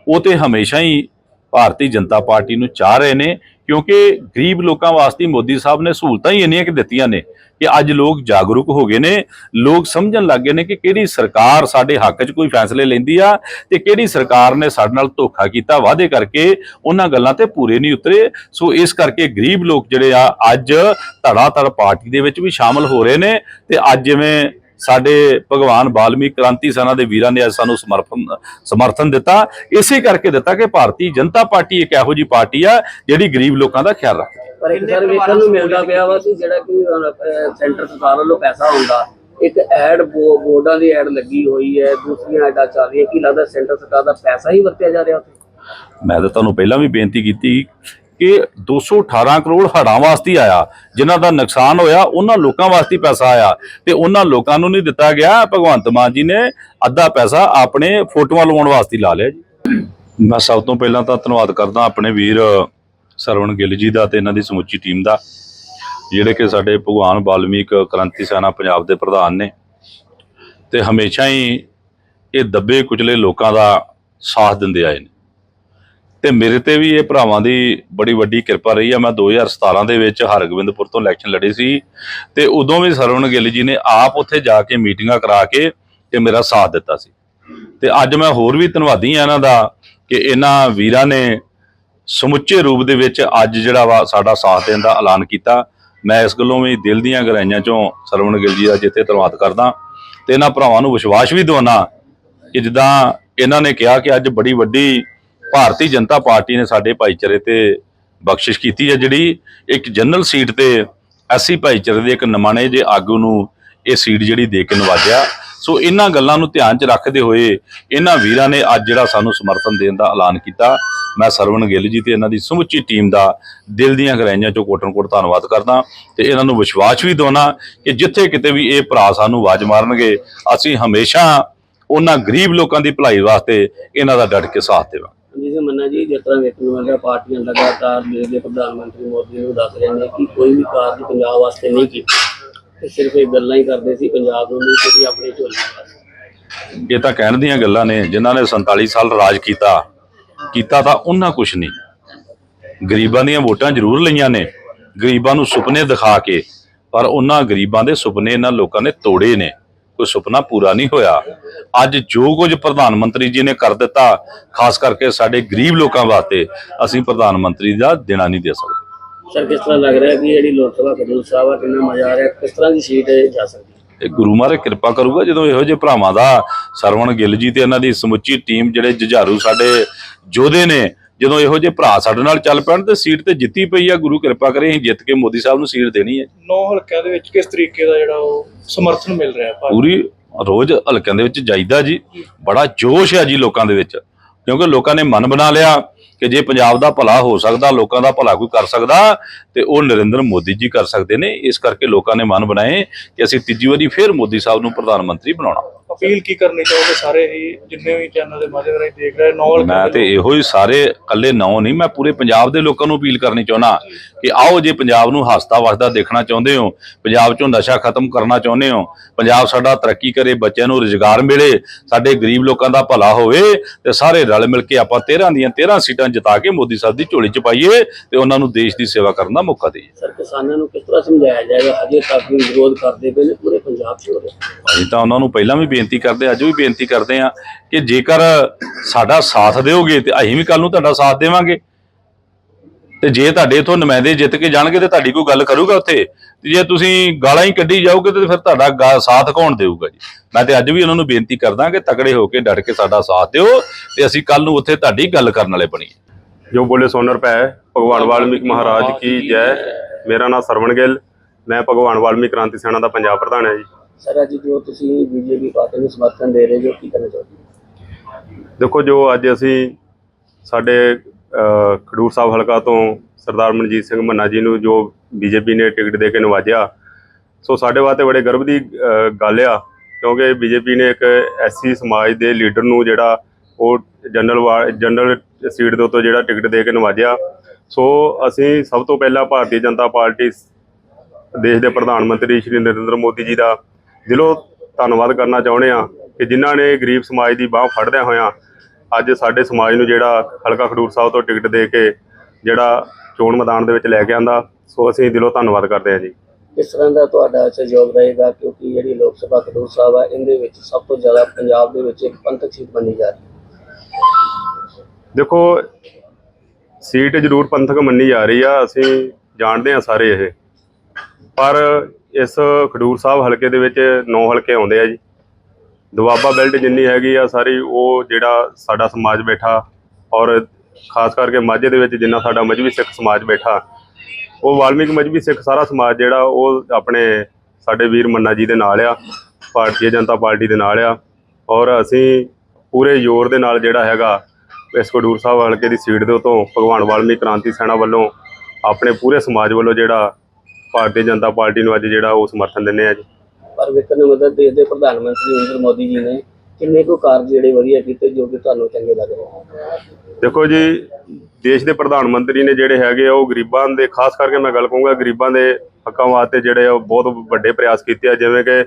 ਉਹ ਤੇ ਹਮੇਸ਼ਾ ਹੀ ਭਾਰਤੀ ਜਨਤਾ ਪਾਰਟੀ ਨੂੰ ਚਾਹ ਰਹੇ ਨੇ। ਕਿਉਂਕਿ ਗਰੀਬ ਲੋਕਾਂ ਵਾਸਤੇ ਮੋਦੀ ਸਾਹਿਬ ਨੇ ਸਹੂਲਤਾਂ ਹੀ ਇੰਨੀਆਂ ਕਿ ਦਿੱਤੀਆਂ ਨੇ ਕਿ ਅੱਜ ਲੋਕ ਜਾਗਰੂਕ ਹੋ ਗਏ ਨੇ, ਲੋਕ ਸਮਝਣ ਲੱਗ ਗਏ ਨੇ ਕਿ ਕਿਹੜੀ ਸਰਕਾਰ ਸਾਡੇ ਹੱਕ 'ਚ ਕੋਈ ਫੈਸਲੇ ਲੈਂਦੀ ਆ ਤੇ ਕਿਹੜੀ ਸਰਕਾਰ ਨੇ ਸਾਡੇ ਨਾਲ ਧੋਖਾ ਕੀਤਾ, ਵਾਅਦੇ ਕਰਕੇ ਉਹਨਾਂ ਗੱਲਾਂ ਤੇ ਪੂਰੇ ਨਹੀਂ ਉਤਰੇ। ਸੋ ਇਸ ਕਰਕੇ ਗਰੀਬ ਲੋਕ ਜਿਹੜੇ ਆ ਅੱਜ ਧੜਾ ਧੜ ਪਾਰਟੀ ਦੇ ਵਿੱਚ ਵੀ ਸ਼ਾਮਲ ਹੋ ਰਹੇ ਨੇ ਤੇ ਅੱਜ ਜਿਵੇਂ ਸਾਡੇ ਭਗਵਾਨ ਵਾਲਮੀਕ ਕ੍ਰਾਂਤੀ ਸੈਨਾ ਦੇ ਵੀਰਾਂ ਨੇ ਅੱਜ ਸਾਨੂੰ ਸਮਰਥਨ ਸਮਰਥਨ ਦਿੱਤਾ। ਇਸੇ ਕਰਕੇ ਦਿੱਤਾ ਕਿ ਭਾਰਤੀ ਜਨਤਾ ਪਾਰਟੀ ਇੱਕ ਇਹੋ ਜਿਹੀ ਪਾਰਟੀ ਆ ਜਿਹੜੀ ਗਰੀਬ ਲੋਕਾਂ ਦਾ ਖਿਆਲ ਰੱਖਦੀ ਪਰ ਇੱਕ ਸਰ ਵੇਖਣ ਨੂੰ ਮਿਲਦਾ ਪਿਆ ਵਾ ਕਿ ਜਿਹੜਾ ਕਿ ਸੈਂਟਰ ਸਰਕਾਰ ਵੱਲੋਂ ਪੈਸਾ ਆਉਂਦਾ ਇੱਕ ਐਡ ਬੋਰਡਾਂ ਦੀ ਐਡ ਲੱਗੀ ਹੋਈ ਹੈ ਦੂਸਰੀਆਂ ਐਡਾਂ ਚੱਲ ਰਹੀਆਂ ਕੀ ਲੱਗਦਾ ਸੈਂਟਰ ਸਰਕਾਰ ਦਾ ਪੈਸਾ ਹੀ ਵਰਤਿਆ ਜਾ ਰਿਹਾ ਉੱਥੇ? ਮੈਂ ਤਾਂ ਤੁਹਾਨੂੰ ਪਹਿਲਾਂ ਵੀ ਬੇਨਤੀ ਕੀਤੀ ਕਿ 218 ਕਰੋੜ ਹੜ੍ਹਾਂ ਵਾਸਤੇ ਆਇਆ, ਜਿਨ੍ਹਾਂ ਦਾ ਨੁਕਸਾਨ ਹੋਇਆ, ਉਹਨਾਂ ਲੋਕਾਂ ਵਾਸਤੇ ਪੈਸਾ ਆਇਆ ਤੇ ਉਹਨਾਂ ਲੋਕਾਂ ਨੂੰ ਨਹੀਂ ਦਿੱਤਾ ਗਿਆ। ਭਗਵੰਤ ਮਾਨ ਜੀ ਨੇ ਅੱਧਾ ਪੈਸਾ ਆਪਣੇ ਫੋਟੋਆਂ ਲਵਾਉਣ ਵਾਸਤੇ ਲਾ ਲਿਆ ਜੀ। ਮੈਂ ਸਭ ਤੋਂ ਪਹਿਲਾਂ ਤਾਂ ਧੰਨਵਾਦ ਕਰਦਾ ਆਪਣੇ ਵੀਰ ਸਰਵਣ ਗਿੱਲ ਜੀ ਦਾ ਤੇ ਇਹਨਾਂ ਦੀ ਸਮੁੱਚੀ ਟੀਮ ਦਾ, ਜਿਹੜੇ ਕਿ ਸਾਡੇ ਭਗਵਾਨ ਵਾਲਮੀਕ ਕ੍ਰਾਂਤੀ ਸੈਨਾ ਪੰਜਾਬ ਦੇ ਪ੍ਰਧਾਨ ਨੇ ਤੇ ਹਮੇਸ਼ਾ ਹੀ ਇਹ ਦੱਬੇ ਕੁਚਲੇ ਲੋਕਾਂ ਦਾ ਸਾਥ ਦਿੰਦੇ ਆਏ ਨੇ। ਤੇ ਮੇਰੇ ਤੇ ਵੀ ਇਹ ਭਰਾਵਾਂ ਦੀ ਬੜੀ ਵੱਡੀ ਕਿਰਪਾ ਰਹੀ ਆ। ਮੈਂ 2017 ਦੇ ਵਿੱਚ ਹਰਗੋਬਿੰਦਪੁਰ ਤੋਂ ਇਲੈਕਸ਼ਨ ਲੜੀ ਸੀ ਤੇ ਉਦੋਂ ਵੀ ਸਰਵਣ ਗਿੱਲ ਜੀ ਨੇ ਆਪ ਉੱਥੇ ਜਾ ਕੇ ਮੀਟਿੰਗਾਂ ਕਰਾ ਕੇ ਤੇ ਮੇਰਾ ਸਾਥ ਦਿੱਤਾ ਸੀ। ਤੇ ਅੱਜ ਮੈਂ ਹੋਰ ਵੀ ਧੰਨਵਾਦੀ ਆ ਇਹਨਾਂ ਦਾ ਕਿ ਇਹਨਾਂ ਵੀਰਾਂ ਨੇ ਸਮੁੱਚੇ ਰੂਪ ਦੇ ਵਿੱਚ ਅੱਜ ਜਿਹੜਾ ਵਾ ਸਾਡਾ ਸਾਥ ਦੇਣ ਦਾ ਐਲਾਨ ਕੀਤਾ। ਮੈਂ ਇਸ ਗੱਲੋਂ ਵੀ ਦਿਲ ਦੀਆਂ ਗਹਿਰਾਈਆਂ ਚੋਂ ਸਰਵਣ ਗਿੱਲ ਜੀ ਦਾ ਜਿੱਥੇ ਧੰਨਵਾਦ ਕਰਦਾ ਤੇ ਇਹਨਾਂ ਭਰਾਵਾਂ ਨੂੰ ਵਿਸ਼ਵਾਸ ਵੀ ਦਿਵਾਉਣਾ ਕਿ ਜਿੱਦਾਂ ਇਹਨਾਂ ਨੇ ਕਿਹਾ ਕਿ ਅੱਜ ਬੜੀ ਵੱਡੀ ਭਾਰਤੀ ਜਨਤਾ ਪਾਰਟੀ ਨੇ ਸਾਡੇ ਭਾਈਚਾਰੇ ਤੇ ਬਖਸ਼ਿਸ਼ ਕੀਤੀ ਹੈ, ਜਿਹੜੀ ਇੱਕ ਜਨਰਲ ਸੀਟ ਤੇ ਐਸੀ ਭਾਈਚਾਰੇ ਦੇ ਇੱਕ ਨਮਾਣੇ ਜੇ ਆਗੂ ਨੂੰ ਇਹ ਸੀਟ ਜਿਹੜੀ ਦੇ ਕੇ ਨਵਾਜਿਆ। ਸੋ ਇਹਨਾਂ ਗੱਲਾਂ ਨੂੰ ਧਿਆਨ 'ਚ ਰੱਖਦੇ ਹੋਏ ਇਹਨਾਂ ਵੀਰਾਂ ਨੇ ਅੱਜ ਜਿਹੜਾ ਸਾਨੂੰ ਸਮਰਥਨ ਦੇਣ ਦਾ ਐਲਾਨ ਕੀਤਾ। ਮੈਂ ਸਰਵਣ ਗਿੱਲ ਜੀ ਤੇ ਇਹਨਾਂ ਦੀ ਸਮੁੱਚੀ ਟੀਮ ਦਾ ਦਿਲ ਦੀਆਂ ਗਹਿਰਾਈਆਂ 'ਚੋਂ ਕੋਟਨ-ਕੋਟ ਧੰਨਵਾਦ ਕਰਦਾ। ਤੇ ਇਹਨਾਂ ਨੂੰ ਵਿਸ਼ਵਾਸ ਵੀ ਦਿਵਾਉਣਾ ਕਿ ਜਿੱਥੇ ਕਿਤੇ ਵੀ ਇਹ ਭਰਾ ਸਾਨੂੰ ਆਵਾਜ਼ ਮਾਰਨਗੇ, ਅਸੀਂ ਹਮੇਸ਼ਾ ਉਹਨਾਂ ਗਰੀਬ ਲੋਕਾਂ ਦੀ ਭਲਾਈ ਵਾਸਤੇ ਇਹਨਾਂ ਦਾ ਡਟ ਕੇ ਸਾਥ ਦੇਵਾਂਗੇ। ਜਿਵੇਂ ਮੰਨਾ ਜੀ, ਜਿਸ ਤਰ੍ਹਾਂ ਵੇਖਣ ਨੂੰ ਮਿਲਦਾ ਪਾਰਟੀਆਂ ਲਗਾਤਾਰ ਦੇਸ਼ ਦੇ ਪ੍ਰਧਾਨ ਮੰਤਰੀ ਮੋਦੀ ਨੂੰ ਦੱਸ ਰਹੇ ਨੇ ਕਿ ਕੋਈ ਵੀ ਕਾਰਜ ਪੰਜਾਬ ਵਾਸਤੇ ਨਹੀਂ ਕੀਤੀ। ਤੇ ਸਿਰਫ ਇਹ ਗੱਲਾਂ ਹੀ ਕਰਦੇ ਸੀ, ਪੰਜਾਬ ਨੂੰ ਨਹੀਂ ਕੋਈ ਆਪਣੀ ਝੋਲੀ ਵਾਸਤੇ ਇਹ ਤਾਂ ਕਹਿਣ ਦੀਆਂ ਗੱਲਾਂ ਨੇ, ਜਿਨ੍ਹਾਂ ਨੇ 47 ਸਾਲ ਰਾਜ ਕੀਤਾ ਕੀਤਾ ਤਾਂ ਉਹਨਾਂ ਕੁਛ ਨਹੀਂ। ਗਰੀਬਾਂ ਦੀਆਂ ਵੋਟਾਂ ਜ਼ਰੂਰ ਲਈਆਂ ਨੇ, ਗਰੀਬਾਂ ਨੂੰ ਸੁਪਨੇ ਦਿਖਾ ਕੇ, ਪਰ ਉਹਨਾਂ ਗਰੀਬਾਂ ਦੇ ਸੁਪਨੇ ਇਹਨਾਂ ਲੋਕਾਂ ਨੇ ਤੋੜੇ ਨੇ। ਕੋਈ ਸੁਪਨਾ ਪੂਰਾ ਨਹੀਂ ਹੋਇਆ। ਅੱਜ ਜੋ ਕੁਝ ਪ੍ਰਧਾਨ ਮੰਤਰੀ ਜੀ ਨੇ ਕਰ ਦਿੱਤਾ ਖਾਸ ਕਰਕੇ ਸਾਡੇ ਗਰੀਬ ਲੋਕਾਂ ਵਾਸਤੇ ਅਸੀਂ ਪ੍ਰਧਾਨ ਮੰਤਰੀ ਦਾ ਦੇਣਾ ਨਹੀਂ ਦੇ ਸਕਦੇ। ਸਰ ਕਿਸ ਤਰ੍ਹਾਂ ਲੱਗ ਰਿਹਾ ਕਿ ਜਿਹੜੀ ਲੋਕ ਸਭਾ ਖਡੂਰ ਸਾਹਿਬ ਆ ਕਿੰਨਾ ਮਜ਼ਾ ਆ ਰਿਹਾ? ਕਿਸ ਤਰ੍ਹਾਂ ਦੀ ਸੀਟ ਜਾ ਸਕਦੀ ਇਹ ਗੁਰੂ ਮਹਾਰਾਜ ਕਿਰਪਾ ਕਰੂਗਾ ਜਦੋਂ ਇਹੋ ਜਿਹੇ ਭਰਾਵਾਂ ਦਾ ਸਰਵਣ ਗਿੱਲ ਜੀ ਤੇ ਇਹਨਾਂ ਦੀ ਸਮੁੱਚੀ ਟੀਮ ਜਿਹੜੇ ਜੁਝਾਰੂ ਸਾਡੇ ਯੋਧੇ ਨੇ ਜਦੋਂ ਇਹੋ ਜਿਹੇ ਭਰਾ ਸਾਡੇ ਨਾਲ ਚੱਲ ਪੈਣ ਤੇ ਸੀਟ ਤੇ ਜਿੱਤੀ ਪਈ ਆ ਗੁਰੂ ਕਿਰਪਾ ਕਰੇ ਅਸੀਂ ਜਿੱਤ ਕੇ ਮੋਦੀ ਸਾਹਿਬ ਨੂੰ ਸੀਟ ਦੇਣੀ ਹੈ। ਨੌ ਹਲਕਿਆਂ ਦੇ ਵਿੱਚ ਕਿਸ ਤਰੀਕੇ ਦਾ ਜਿਹੜਾ ਉਹ ਸਮਰਥਨ ਮਿਲ ਰਿਹਾ ਭਾਜਪਾ ਪੂਰੀ ਰੋਜ਼ ਹਲਕਿਆਂ ਦੇ ਵਿੱਚ ਜਾਈਦਾ ਜੀ ਬੜਾ ਜੋਸ਼ ਹੈ ਜੀ ਲੋਕਾਂ ਦੇ ਵਿੱਚ। ਕਿਉਂਕਿ ਲੋਕਾਂ ਨੇ ਮਨ ਬਣਾ ਲਿਆ ਕਿ ਜੇ ਪੰਜਾਬ ਦਾ ਭਲਾ ਹੋ ਸਕਦਾ ਲੋਕਾਂ ਦਾ ਭਲਾ ਕੋਈ ਕਰ ਸਕਦਾ ਤੇ ਉਹ ਨਰਿੰਦਰ ਮੋਦੀ ਜੀ ਕਰ ਸਕਦੇ ਨੇ। ਇਸ ਕਰਕੇ ਲੋਕਾਂ ਨੇ ਮਨ ਬਣਾਏ ਕਿ ਅਸੀਂ ਤੀਜੀ ਵਾਰੀ ਫੇਰ ਮੋਦੀ ਸਾਹਿਬ ਨੂੰ ਪ੍ਰਧਾਨ ਮੰਤਰੀ ਬਣਾਉਣਾ। ਅਪੀਲ ਕੀ ਕਰਨੀ ਚਾਹੋਗੇ ਸਾਰੇ ਹੀ ਜਿੰਨੇ ਵੀ ਚੈਨਲ ਦੇ ਮਾਧਿਅਮ ਰਾਹੀਂ ਦੇਖ ਰਹੇ ਨੌ ਹਲਕਿਆਂ ਮੈਂ ਤੇ ਇਹੋ ਹੀ ਸਾਰੇ ਇਕੱਲੇ ਨੌ ਨਹੀਂ ਮੈਂ ਪੂਰੇ ਪੰਜਾਬ ਦੇ ਲੋਕਾਂ ਨੂੰ ਅਪੀਲ ਕਰਨੀ ਚਾਹੁੰਦਾ ਕਿ ਆਓ ਜੇ ਪੰਜਾਬ ਨੂੰ ਹੱਸਦਾ ਵਸਦਾ ਦੇਖਣਾ ਚਾਹੁੰਦੇ ਹੋ ਪੰਜਾਬ ਚੋਂ ਨਸ਼ਾ ਖਤਮ ਕਰਨਾ ਚਾਹੁੰਦੇ ਹੋ ਪੰਜਾਬ ਸਾਡਾ ਤਰੱਕੀ ਕਰੇ ਬੱਚਿਆਂ ਨੂੰ ਰੁਜ਼ਗਾਰ ਮਿਲੇ ਸਾਡੇ ਗਰੀਬ ਲੋਕਾਂ ਦਾ ਭਲਾ ਹੋਵੇ ਤੇ ਸਾਰੇ ਰਲ ਮਿਲ ਕੇ ਆਪਾਂ 13 ਦੀਆਂ 13 ਸੀਟਾਂ ਜਿਤਾ ਕੇ ਮੋਦੀ ਸਾਹਿਬ ਦੀ ਝੋਲੀ 'ਚ ਪਾਈਏ ਤੇ ਉਹਨਾਂ ਨੂੰ ਦੇਸ਼ ਦੀ ਸੇਵਾ ਕਰਨ ਦਾ ਮੌਕਾ ਦੇਈਏ। ਸਰ ਕਿਸਾਨਾਂ ਨੂੰ ਕਿਸ ਤਰ੍ਹਾਂ ਸਮਝਾਇਆ ਜਾਏਗਾ? ਹਜੇ ਤੱਕ ਵੀ ਵਿਰੋਧ ਕਰਦੇ ਪਏ ਨੇ ਪੂਰੇ ਪੰਜਾਬ 'ਚ ਹੋ ਰਿਹਾ। ਅਸੀਂ ਤਾਂ ਉਹਨਾਂ ਨੂੰ ਪਹਿਲਾਂ ਵੀ ਬੇਨਤੀ ਕਰਦੇ ਅੱਜ ਵੀ ਬੇਨਤੀ ਕਰਦੇ ਆ ਕਿ ਜੇਕਰ ਸਾਡਾ ਸਾਥ ਦਿਓਗੇ ਤੇ ਅਸੀਂ ਵੀ ਕੱਲ ਨੂੰ ਤੁਹਾਡਾ ਸਾਥ ਦੇਵਾਂਗੇ। ਤੇ ਜੇ ਤੁਹਾਡੇ ਇਥੋਂ ਨੁਮਾਇੰਦੇ ਜਿੱਤ ਕੇ ਜਾਣਗੇ ਤੇ ਤੁਹਾਡੀ ਕੋਈ ਗੱਲ ਕਰੂਗਾ ਉੱਥੇ ਜੇ ਤੁਸੀਂ ਗਾਲਾਂ ਹੀ ਕੱਢੀ ਜਾਓਗੇ ਤੇ ਫਿਰ ਤੁਹਾਡਾ ਸਾਥ ਕੌਣ ਦੇਊਗਾ ਜੀ? ਮੈਂ ਤੇ ਅੱਜ ਵੀ ਉਹਨਾਂ ਨੂੰ ਬੇਨਤੀ ਕਰਦਾ ਕਿ ਤਕੜੇ ਹੋ ਕੇ ਡਟ ਕੇ ਸਾਡਾ ਸਾਥ ਦਿਓ ਤੇ ਅਸੀਂ ਕੱਲ ਨੂੰ ਉੱਥੇ ਤੁਹਾਡੀ ਗੱਲ ਕਰਨ ਵਾਲੇ ਬਣੀਏ ਜੋ ਬੋਲੇ ਸੋਨਰ ਪੈ ਭਗਵਾਨ ਵਾਲਮੀਕ ਮਹਾਰਾਜ ਕੀ ਜੈ। ਮੇਰਾ ਨਾਮ ਸਰਵਣ ਗਿੱਲ, ਮੈਂ ਭਗਵਾਨ ਵਾਲਮੀਕ ਕ੍ਰਾਂਤੀ ਸੈਨਾ ਦਾ ਪੰਜਾਬ ਪ੍ਰਧਾਨ ਹਾਂ ਜੀ। ਸਰ, ਅੱਜ ਜੋ ਤੁਸੀਂ ਬੀਜੇਪੀ ਪਾਰਟੀ ਨੂੰ ਸਮਰਥਨ ਦੇ ਰਹੇ ਜੋ ਕੀ ਕਰਨਾ ਚਾਹੁੰਦੇ ਦੇਖੋ, ਜੋ ਅੱਜ ਅਸੀਂ ਸਾਡੇ ਖਡੂਰ ਸਾਹਿਬ ਹਲਕਾ ਤੋਂ ਸਰਦਾਰ ਮਨਜੀਤ ਸਿੰਘ ਮੰਨਾ ਜੀ ਨੂੰ ਜੋ ਬੀਜੇਪੀ ਨੇ ਟਿਕਟ ਦੇ ਕੇ ਨਵਾਜਿਆ, ਸੋ ਸਾਡੇ ਵਾਸਤੇ ਬੜੇ ਗਰਵ ਦੀ ਗੱਲ ਆ, ਕਿਉਂਕਿ ਬੀਜੇਪੀ ਨੇ ਇੱਕ ਐਸੀ ਸਮਾਜ ਦੇ ਲੀਡਰ ਨੂੰ ਜਿਹੜਾ ਉਹ ਜਨਰਲ ਵਾ- ਜਨਰਲ ਸੀਟ ਦੇ ਉੱਤੇ ਜਿਹੜਾ ਟਿਕਟ ਦੇ ਕੇ ਨਵਾਜਿਆ, ਸੋ ਅਸੀਂ ਸਭ ਤੋਂ ਪਹਿਲਾਂ ਭਾਰਤੀ ਜਨਤਾ ਪਾਰਟੀ ਦੇਸ਼ ਦੇ ਪ੍ਰਧਾਨ ਮੰਤਰੀ ਸ਼੍ਰੀ ਨਰਿੰਦਰ ਮੋਦੀ ਜੀ ਦਾ ਦਿਲੋਂ ਧੰਨਵਾਦ ਕਰਨਾ ਚਾਹੁੰਦੇ ਆ ਕਿ ਜਿਨ੍ਹਾਂ ਨੇ ਗਰੀਬ ਸਮਾਜ ਦੀ ਬਾਹ ਫੜਦਿਆਂ ਹੋਇਆਂ ਅੱਜ ਸਾਡੇ ਸਮਾਜ ਨੂੰ ਜਿਹੜਾ ਹਲਕਾ ਖਡੂਰ ਸਾਹਿਬ ਤੋਂ ਟਿਕਟ ਦੇ ਕੇ ਜਿਹੜਾ ਚੋਣ ਮੈਦਾਨ ਦੇ ਵਿੱਚ ਲੈ ਕੇ ਆਂਦਾ ਸੋ ਅਸੀਂ ਦਿਲੋਂ ਧੰਨਵਾਦ ਕਰਦੇ ਹਾਂ ਜੀ। ਕਿਸ ਤਰ੍ਹਾਂ ਦਾ ਤੁਹਾਡਾ ਸਹਿਯੋਗ ਰਹੇਗਾ ਕਿਉਂਕਿ ਜਿਹੜੀ ਲੋਕ ਸਭਾ ਖਡੂਰ ਸਾਹਿਬ ਆ ਇਹਦੇ ਵਿੱਚ ਸਭ ਤੋਂ ਜ਼ਿਆਦਾ ਪੰਜਾਬ ਦੇ ਵਿੱਚ ਇੱਕ ਪੰਥਕ ਸੀਟ ਮੰਨੀ ਜਾ ਰਹੀ ਹੈ। ਦੇਖੋ ਸੀਟ ਜ਼ਰੂਰ ਪੰਥਕ ਮੰਨੀ ਜਾ ਰਹੀ ਆ ਅਸੀਂ ਜਾਣਦੇ ਆ ਸਾਰੇ ਇਹ। ਪਰ ਇਸ ਖਡੂਰ ਸਾਹਿਬ ਹਲਕੇ ਦੇ ਵਿੱਚ ਨੌ ਹਲਕੇ ਆਉਂਦੇ ਆ ਜੀ। ਦੁਆਬਾ ਬੈਲਟ ਜਿੰਨੀ ਹੈਗੀ ਆ ਸਾਰੀ, ਉਹ ਜਿਹੜਾ ਸਾਡਾ ਸਮਾਜ ਬੈਠਾ ਔਰ ਖਾਸ ਕਰਕੇ ਮਾਝੇ ਦੇ ਵਿੱਚ ਜਿੰਨਾ ਸਾਡਾ ਮਜਬੀ ਸਿੱਖ ਸਮਾਜ ਬੈਠਾ, ਉਹ ਵਾਲਮੀਕ ਮਜਬੀ ਸਿੱਖ ਸਾਰਾ ਸਮਾਜ ਜਿਹੜਾ, ਉਹ ਆਪਣੇ ਸਾਡੇ ਵੀਰ ਮੰਨਾ ਜੀ ਦੇ ਨਾਲ ਆ, ਭਾਰਤੀ ਜਨਤਾ ਪਾਰਟੀ ਦੇ ਨਾਲ ਆ ਔਰ ਅਸੀਂ ਪੂਰੇ ਜ਼ੋਰ ਦੇ ਨਾਲ ਜਿਹੜਾ ਹੈਗਾ, ਇਸ ਖਡੂਰ ਸਾਹਿਬ ਹਲਕੇ ਦੀ ਸੀਟ ਦੇ ਉਤੋਂ ਭਗਵਾਨ ਵਾਲਮੀਕ ਕ੍ਰਾਂਤੀ ਸੈਨਾ ਵੱਲੋਂ ਆਪਣੇ ਪੂਰੇ ਸਮਾਜ ਵੱਲੋਂ ਜਿਹੜਾ ਭਾਰਤੀ ਜਨਤਾ ਪਾਰਟੀ ਨੂੰ ਅੱਜ ਜਿਹੜਾ ਉਹ ਸਮਰਥਨ ਦਿੰਦੇ ਆ ਜੀ। ਪਰ ਵੇਖਣ ਨੂੰ ਮਦਦ ਦੇਸ਼ ਦੇ ਪ੍ਰਧਾਨ ਮੰਤਰੀ ਨਰਿੰਦਰ ਮੋਦੀ ਜੀ ਨੇ ਕਿੰਨੇ ਕੁ ਕਾਰਜ ਜਿਹੜੇ ਵਧੀਆ ਕੀਤੇ ਜੋ ਕਿ ਤੁਹਾਨੂੰ ਚੰਗੇ ਲੱਗ ਰਹੇ ਦੇਖੋ ਜੀ ਦੇਸ਼ ਦੇ ਪ੍ਰਧਾਨ ਮੰਤਰੀ ਨੇ ਜਿਹੜੇ ਹੈਗੇ ਆ ਉਹ ਗਰੀਬਾਂ ਦੇ ਖਾਸ ਕਰਕੇ ਮੈਂ ਗੱਲ ਕਹੂੰਗਾ ਗਰੀਬਾਂ ਦੇ ਹੱਕਾਂ ਵਾਸਤੇ ਜਿਹੜੇ ਉਹ ਬਹੁਤ ਵੱਡੇ ਪ੍ਰਯਾਸ ਕੀਤੇ ਆ ਜਿਵੇਂ ਕਿ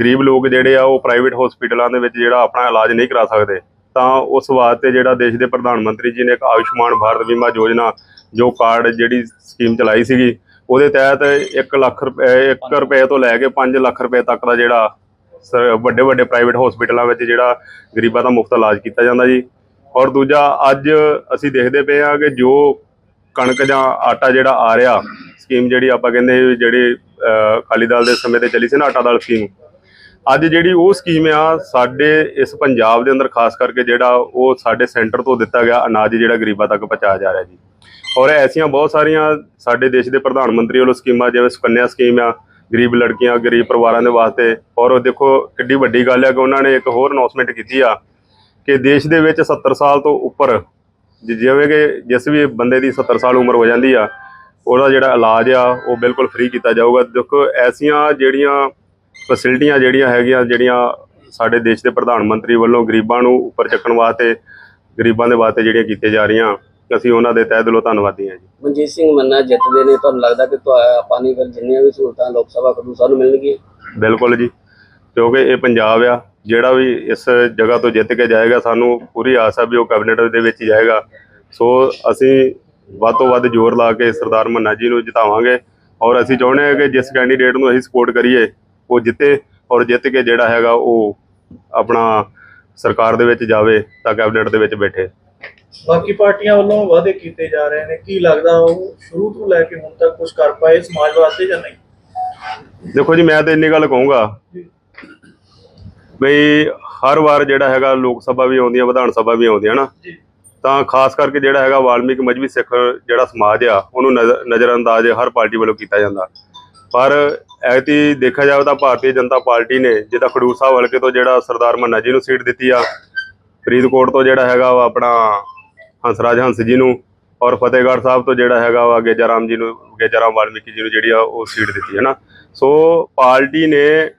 ਗਰੀਬ ਲੋਕ ਜਿਹੜੇ ਆ ਉਹ ਪ੍ਰਾਈਵੇਟ ਹਸਪੀਟਲਾਂ ਦੇ ਵਿੱਚ ਜਿਹੜਾ ਆਪਣਾ ਇਲਾਜ ਨਹੀਂ ਕਰਾ ਸਕਦੇ। ਤਾਂ ਉਸ ਵਾਸਤੇ ਜਿਹੜਾ ਦੇਸ਼ ਦੇ ਪ੍ਰਧਾਨ ਮੰਤਰੀ ਜੀ ਨੇ ਇੱਕ ਆਯੁਸ਼ਮਾਨ ਭਾਰਤ ਬੀਮਾ ਯੋਜਨਾ ਜੋ ਕਾਰਡ ਜਿਹੜੀ ਸਕੀਮ ਚਲਾਈ ਸੀਗੀ ਉਹਦੇ ਤਹਿਤ 1 ਲੱਖ ਰੁਪਏ 1 ਰੁਪਏ ਤੋਂ ਲੈ ਕੇ 5 ਲੱਖ ਰੁਪਏ ਤੱਕ ਦਾ ਜਿਹੜਾ ਵੱਡੇ ਵੱਡੇ ਪ੍ਰਾਈਵੇਟ ਹਸਪੀਟਲਾਂ ਵਿੱਚ ਜਿਹੜਾ ਗਰੀਬਾਂ ਦਾ ਮੁਫਤ ਇਲਾਜ ਕੀਤਾ ਜਾਂਦਾ ਜੀ। ਔਰ ਦੂਜਾ ਅੱਜ ਅਸੀਂ ਦੇਖਦੇ ਪਏ ਆ ਕਿ ਜੋ ਕਣਕ ਜਾਂ ਆਟਾ ਜਿਹੜਾ ਆ ਰਿਹਾ ਸਕੀਮ ਜਿਹੜੀ ਆਪਾਂ ਕਹਿੰਦੇ ਜਿਹੜੀ ਅਕਾਲੀ ਦਲ ਦੇ ਸਮੇਂ ਤੇ ਚੱਲੀ ਸੀ ਨਾ ਆਟਾ ਦਾਲ ਸਕੀਮ ਅੱਜ ਜਿਹੜੀ ਉਹ ਸਕੀਮ ਆ ਸਾਡੇ ਇਸ ਪੰਜਾਬ ਦੇ ਅੰਦਰ ਖਾਸ ਕਰਕੇ ਜਿਹੜਾ ਉਹ ਸਾਡੇ ਸੈਂਟਰ ਤੋਂ ਦਿੱਤਾ ਗਿਆ ਅਨਾਜ ਜਿਹੜਾ ਗਰੀਬਾਂ ਤੱਕ ਪਹੁੰਚਾਇਆ ਜਾ ਰਿਹਾ ਜੀ। ਔਰ ਐਸੀਆਂ ਬਹੁਤ ਸਾਰੀਆਂ ਸਾਡੇ ਦੇਸ਼ ਦੇ ਪ੍ਰਧਾਨ ਮੰਤਰੀ ਵੱਲੋਂ ਸਕੀਮਾਂ, ਜਿਵੇਂ ਸੁਕੰਨਿਆ ਸਕੀਮ ਆ, ਗਰੀਬ ਲੜਕੀਆਂ, ਗਰੀਬ ਪਰਿਵਾਰਾਂ ਦੇ ਵਾਸਤੇ। ਔਰ ਉਹ ਦੇਖੋ, ਕਿੱਡੀ ਵੱਡੀ ਗੱਲ ਹੈ ਕਿ ਉਹਨਾਂ ਨੇ ਇੱਕ ਹੋਰ ਅਨਾਉਂਸਮੈਂਟ ਕੀਤੀ ਆ ਕਿ ਦੇਸ਼ ਦੇ ਵਿੱਚ 70 ਸਾਲ ਤੋਂ ਉੱਪਰ, ਜ- ਜਿਵੇਂ ਕਿ ਜਿਸ ਵੀ ਬੰਦੇ ਦੀ 70 ਸਾਲ ਉਮਰ ਹੋ ਜਾਂਦੀ ਆ, ਉਹਦਾ ਜਿਹੜਾ ਇਲਾਜ ਆ, ਉਹ ਬਿਲਕੁਲ ਫ੍ਰੀ ਕੀਤਾ ਜਾਊਗਾ। ਦੇਖੋ, ਐਸੀਆਂ ਜਿਹੜੀਆਂ ਫੈਸਿਲਿਟੀਆਂ ਜਿਹੜੀਆਂ ਹੈਗੀਆਂ, ਜਿਹੜੀਆਂ ਸਾਡੇ ਦੇਸ਼ ਦੇ ਪ੍ਰਧਾਨ ਮੰਤਰੀ ਵੱਲੋਂ ਗਰੀਬਾਂ ਨੂੰ ਉੱਪਰ ਚੱਕਣ ਵਾਸਤੇ, ਗਰੀਬਾਂ ਦੇ ਵਾਸਤੇ ਜਿਹੜੀਆਂ ਕੀਤੀਆਂ ਜਾ ਰਹੀਆਂ ਅਸੀਂ ਉਹਨਾਂ ਦੇ ਤਹਿ ਦਿਲੋਂ ਧੰਨਵਾਦੀ ਹਾਂ ਜੀ। ਮਨਜੀਤ ਸਿੰਘ ਮੰਨਾ ਜਿੱਤਦੇ ਨੇ ਤੁਹਾਨੂੰ ਲੱਗਦਾ ਕਿ ਆਪਾਂ ਨੇ ਫਿਰ ਜਿੰਨੀਆਂ ਵੀ ਸਹੂਲਤਾਂ ਲੋਕ ਸਭਾ ਖਡੂਰ ਸਾਹਿਬ ਨੂੰ ਮਿਲਣਗੀਆਂ? ਬਿਲਕੁਲ ਜੀ ਕਿਉਂਕਿ ਇਹ ਪੰਜਾਬ ਆ ਜਿਹੜਾ ਵੀ ਇਸ ਜਗ੍ਹਾ ਤੋਂ ਜਿੱਤ ਕੇ ਜਾਏਗਾ ਸਾਨੂੰ ਪੂਰੀ ਆਸ ਆ ਵੀ ਉਹ ਕੈਬਨਿਟ ਦੇ ਵਿੱਚ ਜਾਏਗਾ। ਸੋ ਅਸੀਂ ਵੱਧ ਤੋਂ ਵੱਧ ਜ਼ੋਰ ਲਾ ਕੇ ਸਰਦਾਰ ਮੰਨਾ ਜੀ ਨੂੰ ਜਿਤਾਵਾਂਗੇ ਔਰ ਅਸੀਂ ਚਾਹੁੰਦੇ ਹਾਂ ਕਿ ਜਿਸ ਕੈਂਡੀਡੇਟ ਨੂੰ ਅਸੀਂ ਸਪੋਰਟ ਕਰੀਏ ਉਹ ਜਿੱਤੇ ਔਰ ਜਿੱਤ ਕੇ ਜਿਹੜਾ ਹੈਗਾ ਉਹ ਆਪਣਾ ਸਰਕਾਰ ਦੇ ਵਿੱਚ ਜਾਵੇ ਤਾਂ ਕੈਬਨਿਟ ਦੇ ਵਿੱਚ ਬੈਠੇ। ਬਾਕੀ ਪਾਰਟੀਆਂ ਵੱਲੋਂ ਵਾਅਦੇ ਕੀਤੇ ਜਾ ਰਹੇ ਨੇ। ਕੀ ਲੱਗਦਾ ਉਹ ਸ਼ੁਰੂ ਤੋਂ ਲੈ ਕੇ ਹੁਣ ਤੱਕ ਕੁਝ ਕਰ ਪਾਏ ਸਮਾਜ ਵਾਸਤੇ ਜਾਂ ਨਹੀਂ? ਦੇਖੋ ਜੀ ਮੈਂ ਤਾਂ ਇੰਨੀ ਗੱਲ ਕਹੂੰਗਾ ਬਈ ਹਰ ਵਾਰ ਜਿਹੜਾ ਹੈਗਾ ਲੋਕ ਸਭਾ ਵੀ ਆਉਂਦੀਆਂ ਵਿਧਾਨ ਸਭਾ ਵੀ ਆਉਂਦੀਆਂ ਨਾ ਤਾਂ ਖਾਸ ਕਰਕੇ ਜਿਹੜਾ ਹੈਗਾ ਵਾਲਮੀਕ ਮਜਬੀ ਸਿੱਖ ਜਿਹੜਾ ਸਮਾਜ ਆ ਉਹਨੂੰ ਨਜ਼ਰ- ਨਜ਼ਰਅੰਦਾਜ਼ ਹਰ ਪਾਰਟੀ ਵੱਲੋਂ ਕੀਤਾ ਜਾਂਦਾ। ਪਰ ਐਤੀ ਦੇਖਿਆ ਜਾਵੇ ਤਾਂ ਭਾਰਤੀ ਜਨਤਾ ਪਾਰਟੀ ਨੇ ਜਿਹਦਾ ਖਡੂਰ ਸਾਹਿਬ ਹਲਕੇ ਤੋਂ ਜਿਹੜਾ ਸਰਦਾਰ ਮੰਨਾ ਜੀ ਨੂੰ ਸੀਟ ਦਿੱਤੀ ਆ ਫਰੀਦਕੋਟ ਤੋਂ ਜਿਹੜਾ ਹੈਗਾ ਆਪਣਾ ਹੰਸਰਾਜ ਹੰਸ ਜੀ ਨੂੰ ਔਰ ਫਤਿਹਗੜ੍ਹ ਸਾਹਿਬ ਤੋਂ ਜਿਹੜਾ ਹੈਗਾ ਵਾ ਗੇਜਾ ਰਾਮ ਜੀ ਨੂੰ, ਗੇਜਾ ਰਾਮ ਵਾਲਮੀਕੀ ਜੀ ਨੂੰ ਜਿਹੜੀ ਆ ਉਹ ਸੀਟ ਦਿੱਤੀ, ਹੈ ਨਾ? ਸੋ ਪਾਰਟੀ ਨੇ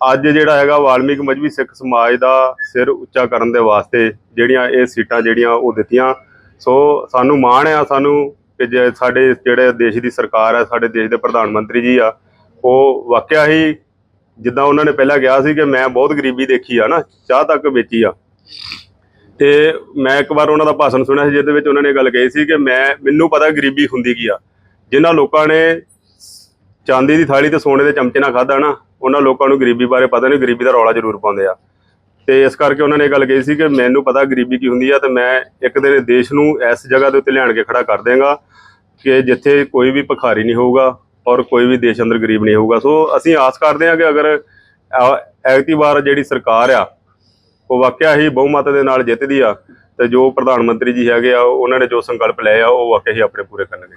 ਅੱਜ ਜਿਹੜਾ ਹੈਗਾ ਵਾਲਮੀਕ ਮਜਬੀ ਸਿੱਖ ਸਮਾਜ ਦਾ ਸਿਰ ਉੱਚਾ ਕਰਨ ਦੇ ਵਾਸਤੇ ਜਿਹੜੀਆਂ ਇਹ ਸੀਟਾਂ ਜਿਹੜੀਆਂ ਉਹ ਦਿੱਤੀਆਂ। ਸੋ ਸਾਨੂੰ ਮਾਣ ਆ ਸਾਨੂੰ ਕਿ ਜੇ ਸਾਡੇ ਜਿਹੜੇ ਦੇਸ਼ ਦੀ ਸਰਕਾਰ ਆ, ਸਾਡੇ ਦੇਸ਼ ਦੇ ਪ੍ਰਧਾਨ ਮੰਤਰੀ ਜੀ ਆ, ਉਹ ਵਾਕਿਆ ਹੀ ਜਿੱਦਾਂ ਉਹਨਾਂ ਨੇ ਪਹਿਲਾਂ ਕਿਹਾ ਸੀ ਕਿ ਮੈਂ ਬਹੁਤ ਗਰੀਬੀ ਦੇਖੀ ਆ ਨਾ, ਚਾਹ ਤੱਕ ਵੇਚੀ ਆ। ਤੇ ਮੈਂ ਇੱਕ ਵਾਰ ਉਹਨਾਂ ਦਾ ਭਾਸ਼ਣ ਸੁਣਿਆ ਸੀ, ਜਿਹਦੇ ਵਿੱਚ ਉਹਨਾਂ ਨੇ ਗੱਲ ਕਹੀ ਸੀ ਕਿ ਮੈਂ, ਮੈਨੂੰ ਪਤਾ ਗਰੀਬੀ ਹੁੰਦੀ ਕੀ ਆ। ਜਿਨ੍ਹਾਂ ਲੋਕਾਂ ਨੇ ਚਾਂਦੀ ਦੀ ਥਾਲੀ ਤੇ ਸੋਨੇ ਦੇ ਚਮਚੇ ਨਾਲ ਖਾਦਾ ਨਾ, ਉਹਨਾਂ ਲੋਕਾਂ ਨੂੰ ਗਰੀਬੀ ਬਾਰੇ ਪਤਾ ਨਹੀਂ, ਗਰੀਬੀ ਦਾ ਰੌਲਾ ਜ਼ਰੂਰ ਪਾਉਂਦੇ ਆ। ਤੇ ਇਸ ਕਰਕੇ ਉਹਨਾਂ ਨੇ ਇਹ ਗੱਲ ਕਹੀ ਸੀ ਕਿ ਮੈਨੂੰ ਪਤਾ ਗਰੀਬੀ ਕੀ ਹੁੰਦੀ ਆ ਤੇ ਮੈਂ ਇੱਕ ਦਿਨ ਦੇਸ਼ ਨੂੰ ਇਸ ਜਗ੍ਹਾ ਦੇ ਉੱਤੇ ਲਿਆਣ ਕੇ ਖੜਾ ਕਰ ਦੇਵਾਂਗਾ ਕਿ ਜਿੱਥੇ ਕੋਈ ਵੀ ਭਿਖਾਰੀ ਨਹੀਂ ਹੋਊਗਾ ਔਰ ਕੋਈ ਵੀ ਦੇਸ਼ ਅੰਦਰ ਗਰੀਬ ਨਹੀਂ ਹੋਊਗਾ। ਸੋ ਅਸੀਂ ਆਸ ਕਰਦੇ ਹਾਂ ਕਿ ਅਗਰ ਐ- ਐਤਕੀ ਵਾਰ ਜਿਹੜੀ ਸਰਕਾਰ ਆ ਉਹ ਵਾਕਿਆ ਹੀ ਬਹੁਮਤ ਦੇ ਨਾਲ ਜਿੱਤਦੀ ਆ ਤੇ ਜੋ ਪ੍ਰਧਾਨ ਮੰਤਰੀ ਜੀ ਹੈਗੇ ਆ, ਉਹਨਾਂ ਨੇ ਜੋ ਸੰਕਲਪ ਲਏ ਆ, ਉਹ ਵਾਕਿਆ ਹੀ ਆਪਣੇ ਪੂਰੇ ਕਰਨਗੇ।